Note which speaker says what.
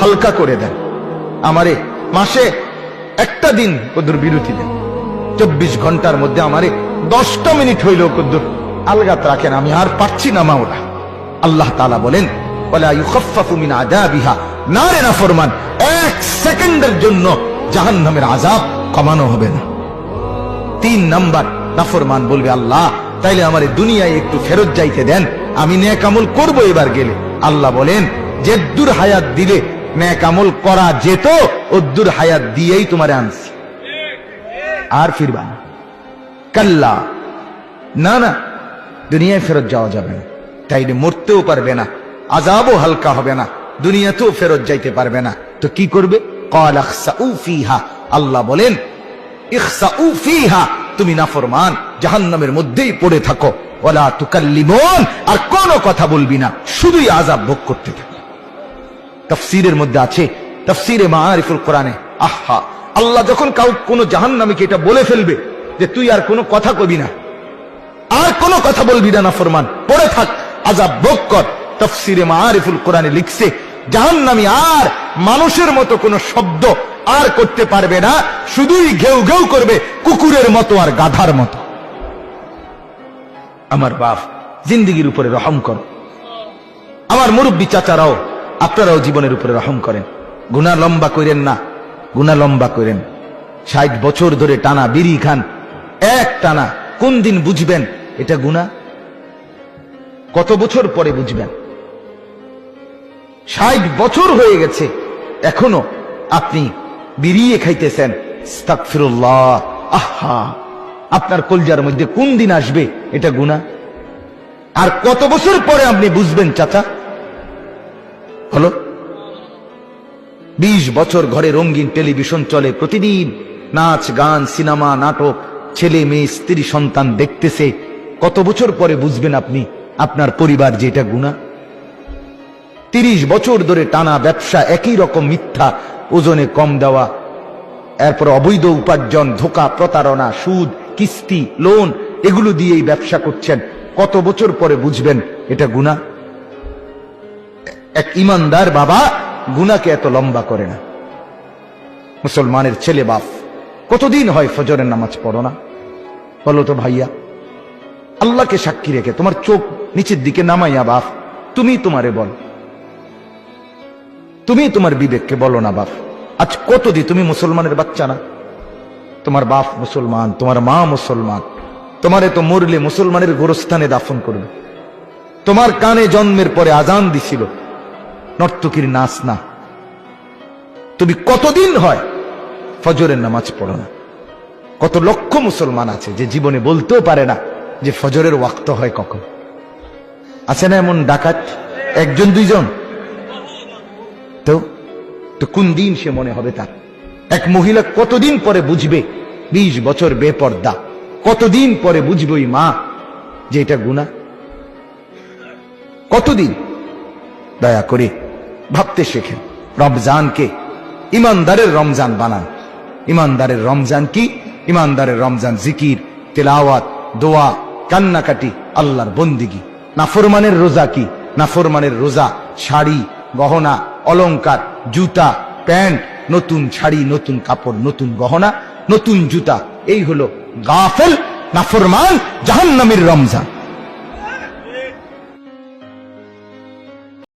Speaker 1: হালকা করে দেন। আমারে মাসে একটা দিন কদ্দুর বিরতি দেন। চব্বিশ ঘণ্টার মধ্যে আমারে দশটা মিনিট হইল কদ্দুর আলগাত রাখেন। আমি আর পারছি না মাওলা। আল্লাহ তালা বলেন এক সেকেন্ডের জন্য জাহান্নামের আযাব কমানো হবে না। তিন নাম্বার নাফরমান বলবে, আল্লাহ, তাইলে আমার দুনিয়ায় একটু ফেরত যাইতে দেন। আমি নেক আমল করব এবার গেলে। আল্লাহ বলেন যেদ্দুর হায়াত দিলে নেকামল করা যেত অদ্দুর হায়াত দিয়েই তোমার আনছি। আর ফিরবা না। কাল্লা। না না, দুনিয়ায় ফেরত যাওয়া যাবে না। তাইলে মরতেও পারবে না আজাবও হালকা হবে না, দুনিয়াতেও ফেরত যাইতে পারবে না। তো কি করবে? আল্লাহ বলেন তুমি নাফরমান, জাহান্নামের মধ্যেই পড়ে থাকো। ওলা তুকাল্লিমন, আর কোনো কথা বলবি না, শুধুই আজাব ভোগ করতে থাকো। তাফসীরের মধ্যে আছে, তাফসীরে মাআরিফুল কোরআনে, আহা, আল্লাহ যখন কাউ কোন জাহান্নামীকে এটা বলে ফেলবে যে তুই আর কোনো কথা কবি না, আর কোনো কথা বলবি না নাফরমান, পড়ে থাক, আযাব ভোগ কর, তাফসীরে মাআরিফুল কোরআনে লিখছে, জাহান্নামী আর মানুষের মতো কোনো শব্দ আর করতে পারবে না, শুধুই ঘেউ ঘেউ করবে কুকুরের মতো আর গাধার মতো। আমার বাপ, জিন্দিগির উপরে রহম করো। আমার মুরব্বী চাচারাও আপনারাও জীবনের উপরে রহম করেন। গুনা লম্বা করেন না গুনা লম্বা করেন ষাট বছর ধরে টানা বিড়ি খান, এক টানা, কোন দিন বুঝবেন এটা গুনা কত বছর পরে বুঝবেন? ষাট বছর হয়ে গেছে, এখনও আপনি বিড়িয়ে খাইতেছেন। আস্তাগফিরুল্লাহ আহা, আপনার কলজার মধ্যে কোন দিন আসবে এটা গুনাহ আর কত বছর পরে আপনি বুঝবেন, চাচা? হলো? বিশ বছর ঘরে রঙিন টেলিভিশন চলে প্রতিদিন। নাচ, গান, সিনেমা, নাটক, ছেলে, মেয়ে, স্ত্রী, সন্তান দেখতেছে। কত বছর পরে বুঝবেন আপনি আপনার পরিবার যেটা গুণা তিরিশ বছর ধরে টানা ব্যবসা একই রকম মিথ্যা, ওজনে কম দেওয়া। এরপর অবৈধ উপার্জন, ধোকা, প্রতারণা, সুদ, কিস্তি, লোন, এগুলো দিয়েই ব্যবসা করছেন। কত বছর পরে বুঝবেন এটা গুণা এক ইমানদার বাবা গুনাকে এত লম্বা করে না। মুসলমানের ছেলে বাপ, কতদিন হয় ফজরের নামাজ পড়ো না? বলো তো ভাইয়া, আল্লাহকে সাক্ষী রেখে তোমার চোখ নিচের দিকে নামাইয়া বাপ তুমি তোমারে বল। তুমি তোমার বিবেককে বলো না বাপ, আজ কতদি তুমি মুসলমানের বাচ্চা না? তোমার বাপ মুসলমান, তোমার মা মুসলমান, তোমারে তো মরলে মুসলমানের গোরস্থানে দাফন করবে। তোমার কানে জন্মের পরে আজান দিছিল নর্তকীর নাচ না। তুমি কতদিন হয় ফজরের নামাজ পড়ো না? কত লক্ষ মুসলমান আছে যে জীবনে বলতেও পারে না যে ফজরের ওয়াক্ত হয় কখন। আছে না এমন ডাকাত? একজন, দুইজন? তো তো কোন দিন সে মনে হবে তার? এক মহিলা কতদিন পরে বুঝবে বিশ বছর বেপর্দা? কতদিন পরে বুঝবে ওই মা যে এটা গুণা কতদিন? দয়া করে ভাবতে শেখেন। রমজানকে ইমানদারের রমজান বানান। ইমানদারের রমজান কি? ইমানদারের রমজান জিকির, তেলাওয়াত, দোয়া, কান্নাকাটি, আল্লাহর বন্দিগি। নাফরমানের রোজা কি? নাফরমানের রোজা, শাড়ি, গহনা, অলংকার, জুতা, প্যান্ট, নতুন শাড়ি, নতুন কাপড়, নতুন গহনা, নতুন জুতা। এই হলো গাফেল, নাফরমান, জাহান্নামের রমজান।